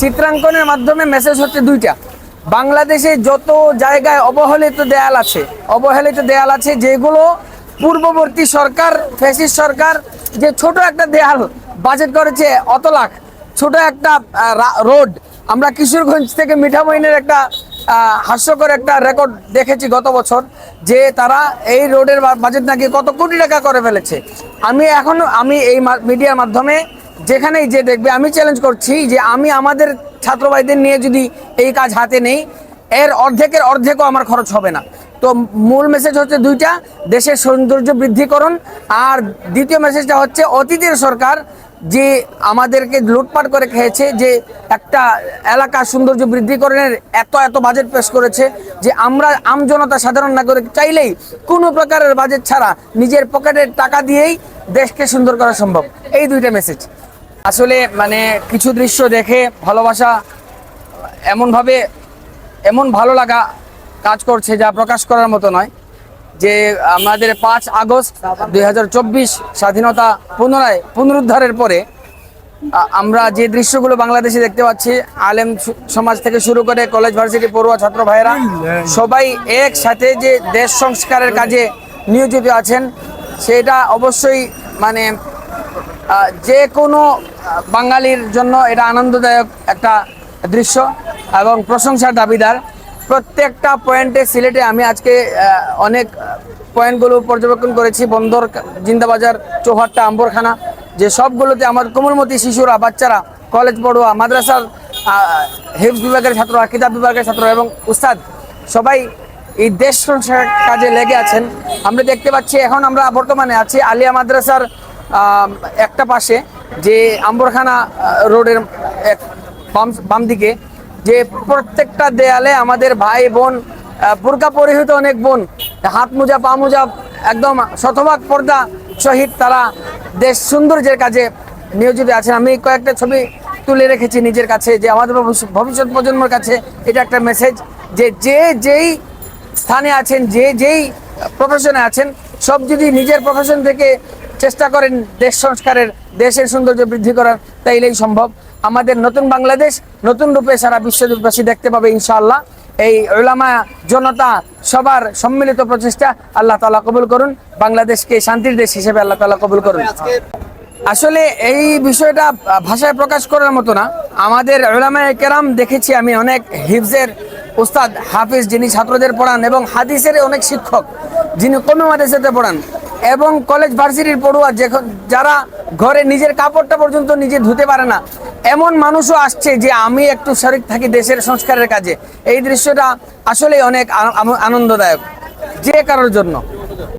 চিত্রাঙ্কনের মাধ্যমে মেসেজ হচ্ছে দুইটা। বাংলাদেশে যত জায়গায় অবহেলিত দেয়াল আছে, অবহেলিত দেয়াল আছে, যেগুলো পূর্ববর্তী সরকার ফ্যাসিস্ট সরকার যে ছোট একটা দেয়াল বাজেট করেছে অত লাখ, ছোট একটা রোড আমরা কিশোরগঞ্জ থেকে মিঠামইনের একটা হাস্যকর একটা রেকর্ড দেখেছি গত বছর, যে তারা এই রোডের বাজেট নাকি কত কোটি টাকা করে ফেলেছে। আমি এখন, আমি এই মিডিয়ার মাধ্যমে যেখানেই যে দেখবে, আমি চ্যালেঞ্জ করছি যে আমি আমাদের ছাত্র নিয়ে যদি এই কাজ হাতে নেই, এর অর্ধেকের অর্ধেকও আমার খরচ হবে না। তো মূল মেসেজ হচ্ছে দুইটা, দেশের সৌন্দর্য বৃদ্ধিকরণ, আর দ্বিতীয় মেসেজটা হচ্ছে অতীতের সরকার যে আমাদেরকে লুটপাট করে খেয়েছে, যে একটা এলাকার সৌন্দর্য বৃদ্ধিকরণের এত এত বাজেট পেশ করেছে, যে আমরা আমজনতা সাধারণ নাগরিক চাইলেই কোনো প্রকারের বাজেট ছাড়া নিজের পকেটের টাকা দিয়েই দেশকে সুন্দর করা সম্ভব। এই দুইটা মেসেজ আসলে মানে কিছু দৃশ্য দেখে ভালোবাসা এমনভাবে, এমন ভালো লাগা কাজ করছে যা প্রকাশ করার মতো নয়। যে আমাদের পাঁচ আগস্ট দু হাজার চব্বিশ স্বাধীনতা পুনরায় পুনরুদ্ধারের পরে আমরা যে দৃশ্যগুলো বাংলাদেশে দেখতে পাচ্ছি, আলেম সমাজ থেকে শুরু করে কলেজ, ভার্সিটি, পড়ুয়া, ছাত্র ভাইয়েরা, সবাই একসাথে যে দেশ সংস্কারের কাজে নিয়োজিত আছেন, সেটা অবশ্যই মানে যে কোনো বাঙালির জন্য এটা আনন্দদায়ক একটা দৃশ্য এবং প্রশংসার দাবিদার। প্রত্যেকটা পয়েন্টে, সিলেটে আমি আজকে অনেক পয়েন্টগুলো পর্যবেক্ষণ করেছি। বন্দর, জিন্দাবাজার, চৌহাট্টা, আম্বরখানা, যে সবগুলোতে আমার কোমলমতি শিশুরা, বাচ্চারা, কলেজ পড়ুয়া, মাদ্রাসার হেফ বিভাগের ছাত্ররা কিতাব বিভাগের ছাত্র এবং উস্তাদ, সবাই এই দেশ কাজে লেগে আছেন। আমরা দেখতে পাচ্ছি, এখন আমরা বর্তমানে আছি আলিয়া মাদ্রাসার একটা পাশে যে আম্বরখানা রোডের এক বাম বাম দিকে, যে প্রত্যেকটা দেয়ালে আমাদের ভাই বোন বোরকা পরিহিত অনেক বোন, হাত মোজা, পা মোজা, একদম শতভাগ পর্দা সহিত তারা দেশ সৌন্দর্যের কাজে নিয়োজিত আছেন। আমি কয়েকটা ছবি তুলে রেখেছি নিজের কাছে, যে আমাদের ভবিষ্যৎ প্রজন্মের কাছে। এটা একটা মেসেজ যে যে যেই স্থানে আছেন, যে যেই প্রফেশনে আছেন, সব যদি নিজের প্রফেশন থেকে চেষ্টা করেন দেশ সংস্কারের, দেশের সৌন্দর্য বৃদ্ধি করার, তাইলেই সম্ভব। আমাদের নতুন বাংলাদেশ, নতুন রূপে সারা বিশ্ববাসী দেখতে পাবে ইনশাআল্লাহ। এই ওলামা জনতা সবার সম্মিলিত প্রচেষ্টা আল্লাহ তালা কবুল করুন, বাংলাদেশকে শান্তির দেশ হিসেবে আল্লাহ তালা কবুল করুন। আসলে এই বিষয়টা ভাষায় প্রকাশ করার মতো না। আমাদের ওলামায়ে কেরাম দেখেছি আমি অনেক হিফজের উস্তাদ হাফিজ যিনি ছাত্রদের পড়ান এবং হাদিসের অনেক শিক্ষক যিনি কমে মাদ্রাসাতে পড়ান। এবং কলেজ ভার্সিটির পড়ুয়া যখন যারা ঘরে নিজের কাপড়টা পর্যন্ত নিজে ধুতে পারে না, এমন মানুষও আসছে যে আমি একটু শরিক থাকি দেশের সংস্কারের কাজে। এই দৃশ্যটা আসলেই অনেক আনন্দদায়ক, যে কারোর জন্য।